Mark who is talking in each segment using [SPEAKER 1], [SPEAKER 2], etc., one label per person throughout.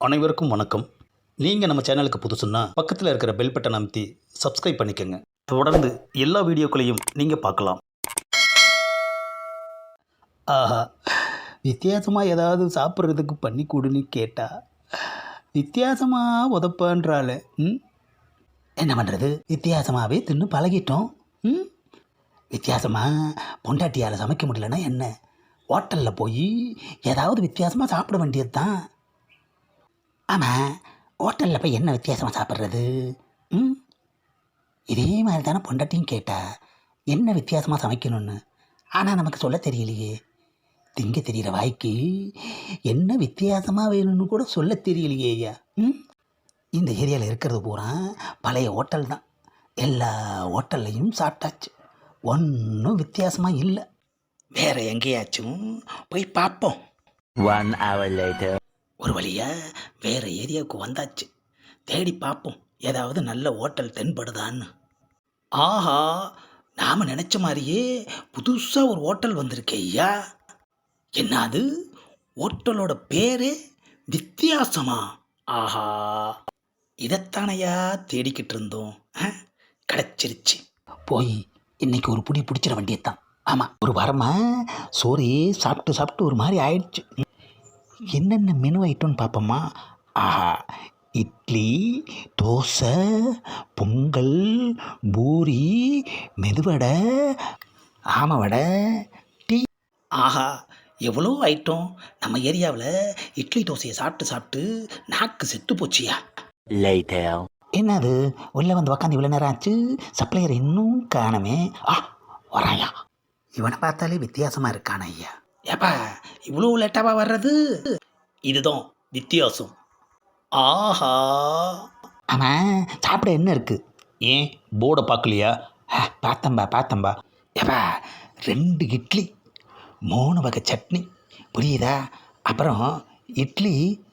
[SPEAKER 1] அனைவருக்கும் வணக்கம். நீங்கள் நம்ம சேனலுக்கு புதுசுன்னா பக்கத்தில் இருக்கிற பெல் பட்டன் அமைத்தி சப்ஸ்கிரைப் பண்ணிக்கோங்க. தொடர்ந்து எல்லா வீடியோக்களையும் நீங்கள் பார்க்கலாம். ஆஹா வித்தியாசமாக ஏதாவது சாப்பிட்றதுக்கு பண்ணி கொடுன்னு கேட்டா வித்தியாசமாக உதப்பன்றால் ம்? என்ன பண்ணுறது வித்தியாசமாகவே தின்னு பழகிட்டோம். ம்? வித்தியாசமாக பொண்டாட்டியால் சமைக்க முடியலன்னா என்ன? ஹோட்டலில் போய் ஏதாவது வித்தியாசமாக சாப்பிட வேண்டியது தான் ஆமாம் ஹோட்டலில் போய் என்ன வித்தியாசமாக சாப்பிட்றது? ம்? இதே மாதிரி தானே பொண்டாட்டியும் கேட்டா என்ன வித்தியாசமாக சமைக்கணும்னு? ஆனால் நமக்கு சொல்ல தெரியலையே. திங்க தெரிகிற வாய்க்கு என்ன வித்தியாசமாக வேணும்னு கூட சொல்ல தெரியலையே ஐயா. ம்? இந்த ஏரியாவில் இருக்கிறது பூரா பழைய ஹோட்டல் தான். எல்லா ஹோட்டல்லையும் சாப்பிட்டாச்சு. ஒன்றும் வித்தியாசமாக இல்லை. வேறு எங்கேயாச்சும் போய் பார்ப்போம்.
[SPEAKER 2] ஒன் ஹவர் லேட்டர்
[SPEAKER 1] ஒரு வழியா வேறு ஏரியாவுக்கு வந்தாச்சு. தேடி பார்ப்போம் ஏதாவது நல்ல ஹோட்டல் தென்படுதான்னு. ஆஹா நாம் நினச்ச மாதிரியே புதுசாக ஒரு ஹோட்டல் வந்திருக்கே ஐயா. என்ன அது ஹோட்டலோட பேரே வித்தியாசமா? ஆஹா. இதைத்தானையா தேடிக்கிட்டு இருந்தோம். கிடச்சிருச்சு. போய் இன்னைக்கு ஒரு புடி பிடிச்சிட வேண்டியதுதான். ஆமாம் ஒரு வாரமாக சோறு சாப்பிட்டு சாப்பிட்டு ஒரு மாதிரி ஆயிடுச்சு. என்னென்ன மெனு ஐட்டம்னு பார்ப்போமா? ஆஹா இட்லி தோசை பொங்கல் பூரி மெதுவடை ஆம வடை டீ. ஆஹா எவ்வளோ ஐட்டம் நம்ம ஏரியாவில் இட்லி தோசையை சாப்பிட்டு சாப்பிட்டு நாக்கு செத்து போச்சியா. என்னது? உள்ளே வந்து உக்காந்து இவ்வளோ நேரம் ஆச்சு? சப்ளையர் இன்னும் காணமே. ஆ வராயா. இவனை பார்த்தாலே வித்தியாசமாக இருக்கான ஐயா. ஏப்பா இவ்வளோ லேட்டாவா வர்றது? இதுதான் வித்தியாசம். ஆஹா. ஆமாம் சாப்பிட என்ன இருக்கு? ஏன் போர்டை பார்க்கலையா? பார்த்தம்பா பார்த்தம்பா ஏப்பா ரெண்டு இட்லி மூணு வகை சட்னி புரியுதா? அப்புறம் இட்லி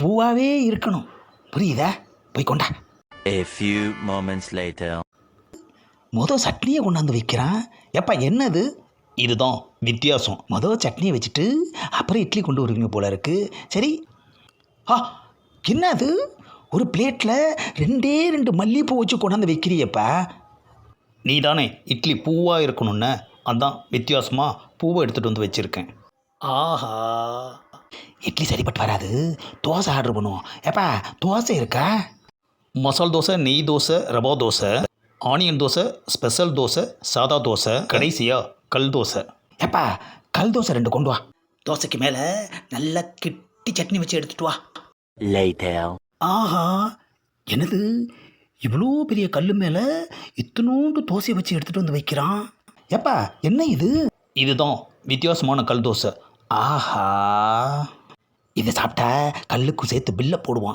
[SPEAKER 1] பூவாகவே இருக்கணும். புரியுதா? போய் கொண்டா.
[SPEAKER 2] A few moments later.
[SPEAKER 1] மொதல் சட்னியை கொண்டாந்து வைக்கிறான். எப்பா என்னது? இதுதான் வித்தியாசம். மொதல் சட்னியை வச்சுட்டு அப்புறம் இட்லி கொண்டு வருவீங்க போல இருக்கு. சரி. ஆ என்னது? ஒரு பிளேட்டில் ரெண்டே ரெண்டு மல்லிகைப்பூ வச்சு கொண்டாந்து வைக்கிறியப்பா? நீ தானே இட்லி பூவாக இருக்கணும்னு. அதான் வித்தியாசமாக பூவை எடுத்துகிட்டு வந்து வச்சுருக்கேன். ஆஹா. இட்லி சரிப்பட்டு வராது. தோசை ஆர்டர் பண்ணுவோம். ஏப்பா தோசை இருக்கா? மசால் தோசை நெய் தோசை ரவா தோசை ஆனியன் தோசை ஸ்பெஷல் தோசை சாதா தோசை கடைசியா கல் தோசை. ஏப்பா கல் தோசை ரெண்டு கொண்டு வா. தோசைக்கு மேலே நல்லா கிட்டி சட்னி வச்சு எடுத்துட்டு வா. ஆஹா என்னது? இவ்வளோ பெரிய கல் மேலே இத்தனோண்டு தோசையை வச்சு எடுத்துகிட்டு வந்து வைக்கிறான். ஏப்பா என்ன இது? இதுதான் வித்தியாசமான கல் தோசை. ஆஹா. இதை சாப்பிட்டா கல்லுக்கும் சேர்த்து பில்லை போடுவான்.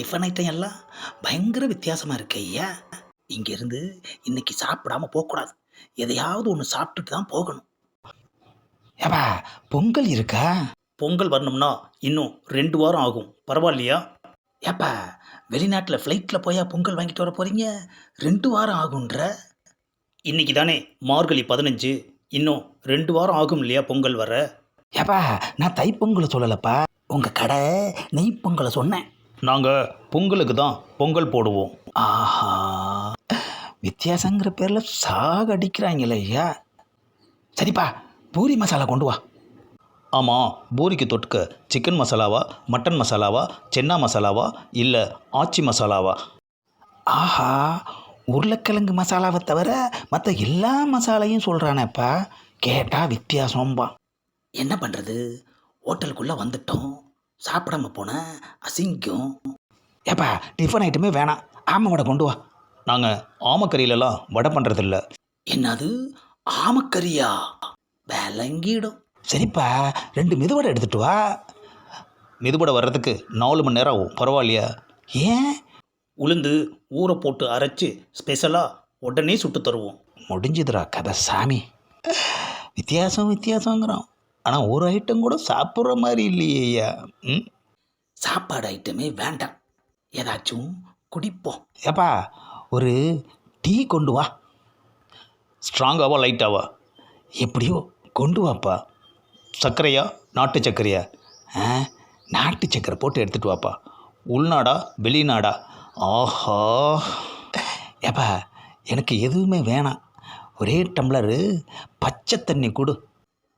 [SPEAKER 1] டிஃபன் ஐட்டம் எல்லாம் பயங்கர வித்தியாசமாக இருக்கு ஐயா. இங்கேருந்து இன்னைக்கு சாப்பிடாம போகக்கூடாது. எதையாவது ஒன்று சாப்பிட்டுட்டு தான் போகணும். ஏப்பா பொங்கல் இருக்கா? பொங்கல் வரணும்னா இன்னும் ரெண்டு வாரம் ஆகும். பரவாயில்லையா? ஏப்பா வெளிநாட்டில் ஃப்ளைட்டில் போயா பொங்கல் வாங்கிட்டு வர போகிறீங்க ரெண்டு வாரம் ஆகுன்ற இன்னைக்கு தானே மார்கழி பதினஞ்சு. இன்னும் ரெண்டு வாரம் ஆகும் இல்லையா பொங்கல் வர? ஏப்பா நான் தைப்பொங்கலை சொல்லலப்பா. உங்கள் கடை நெய் பொங்கலை சொன்னேன். நாங்கள் பொங்கலுக்கு தான் பொங்கல் போடுவோம். ஆஹா. வித்தியாசங்கிற பேரில் சாக அடிக்கிறாங்களே ஐயா. சரிப்பா பூரி மசாலா கொண்டு வா. ஆமாம் பூரிக்கு தொட்டுக்க சிக்கன் மசாலாவா மட்டன் மசாலாவா சென்னா மசாலாவா இல்லை ஆச்சி மசாலாவா? ஆஹா உருளைக்கிழங்கு மசாலாவை தவிர மற்ற எல்லா மசாலையும் சொல்கிறானேப்பா கேட்டால் வித்தியாசம்பா. என்ன பண்ணுறது ஹோட்டலுக்குள்ளே வந்துட்டோம். சாப்பிடாம போன அசிங்கம். ஏப்பா டிஃபன் ஐட்டமே வேணாம். ஆமை வடை கொண்டு வா. நாங்கள் ஆமக்கறியிலலாம் வடை பண்ணுறதில்ல என்னது? ஆமக்கறியா விளங்கிடும். சரிப்பா ரெண்டு மெதுவடை எடுத்துட்டு வா. மெதுவடை வர்றதுக்கு நாலு மணி நேரம் ஆகும். பரவாயில்லையா? ஏன்? உளுந்து ஊற போட்டு அரைச்சி ஸ்பெஷலாக உடனே சுட்டு தருவோம். முடிஞ்சுதுடா கதை சாமி. வித்தியாசம் வித்தியாசங்கிறோம் ஆனால் ஒரு ஐட்டம் கூட சாப்பிட்ற மாதிரி இல்லையே ஐயா ம்? சாப்பாடு ஐட்டமே வேண்டாம். ஏதாச்சும் குடிப்போம். ஏப்பா ஒரு டீ கொண்டு வா. ஸ்ட்ராங்காவா லைட்டாவா எப்படியோ கொண்டு வாப்பா. சர்க்கரையா? நாட்டு சர்க்கரையா? ஆ? நாட்டு சக்கரை போட்டு எடுத்துகிட்டு வாப்பா. உள்நாடா வெளிநாடா? ஆஹா. ஏப்பா எனக்கு எதுவுமே வேணாம். ஒரே டம்ளரு பச்சை தண்ணி கொடு.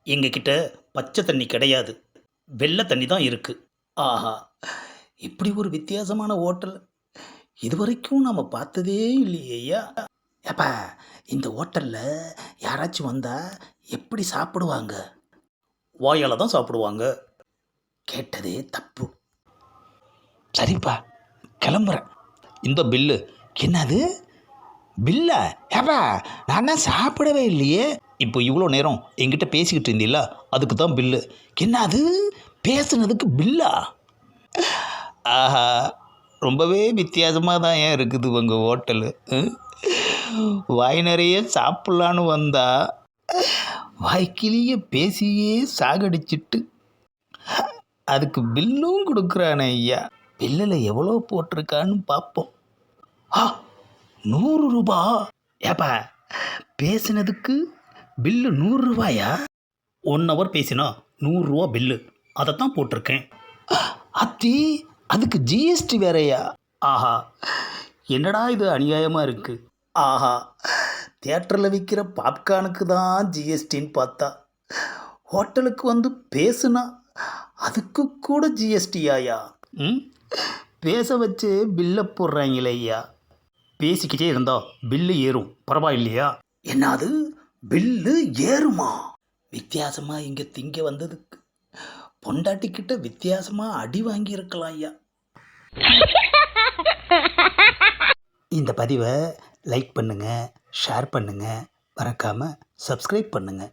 [SPEAKER 1] எங்ககிட்ட பச்சை தண்ணி கிடையாது. வெள்ளை தண்ணி தான் இருக்குது ஆஹா. இப்படி ஒரு வித்தியாசமான ஹோட்டல். இது வரைக்கும் நம்ம பார்த்ததே இல்லையே ஐயா. ஏப்பா இந்த ஹோட்டலில் யாராச்சும் வந்தால் எப்படி சாப்பிடுவாங்க? வாயால் தான் சாப்பிடுவாங்க. கேட்டதே தப்பு. சரிப்பா கிளம்புறேன். இந்த பில்லு. என்னது? பில்லா? ஏப்பா நான் தான் சாப்பிடவே இல்லையே. இப்போ இவ்வளோ நேரம் என்கிட்ட பேசிக்கிட்டு இருந்தீல்ல அதுக்கு தான் பில்லு. என்னது? பேசுனதுக்கு பில்லா? ஆஹா. ரொம்பவே வித்தியாசமாக தான் ஏன் இருக்குது உங்கள் ஹோட்டலு? வாய் நிறைய சாப்பிட்லான்னு வந்தால் வாய்க்கிலேயே பேசியே சாகடிச்சிட்டு அதுக்கு பில்லும் கொடுக்குறானே ஐயா. பில்லில் எவ்வளோ போட்டிருக்கான்னு பார்ப்போம். ஆ நூறு ரூபா. ஏப்பா பேசினதுக்கு பில்லு நூறு ரூபாயா? ஒன் ஹவர் பேசினா நூறுரூவா பில்லு. அதைத்தான் போட்டிருக்கேன். அத்தி அதுக்கு ஜிஎஸ்டி வேறயா? ஆஹா. என்னடா இது அநியாயமாக இருக்குது ஆஹா. தியேட்டரில் விற்கிற பாப்கார்னுக்கு தான் ஜிஎஸ்டின்னு பார்த்தா. ஹோட்டலுக்கு வந்து பேசுனா அதுக்கு கூட ஜிஎஸ்டி ஆயா ம்? பேச வச்சு பில்லை போடுறாங்களே ஐயா. பேசிக்கிட்டே இருந்தா பில்லு ஏறும். பரவாயில்லையா? என்னது? பில்லு ஏறுமா? வித்தியாசமாக இங்கே திங்க வந்ததுக்கு பொண்டாட்டிக்கிட்ட வித்தியாசமா அடி வாங்கியிருக்கலாம் ஐயா. இந்த பதிவை லைக் பண்ணுங்க ஷேர் பண்ணுங்க மறக்காம சப்ஸ்கிரைப் பண்ணுங்க.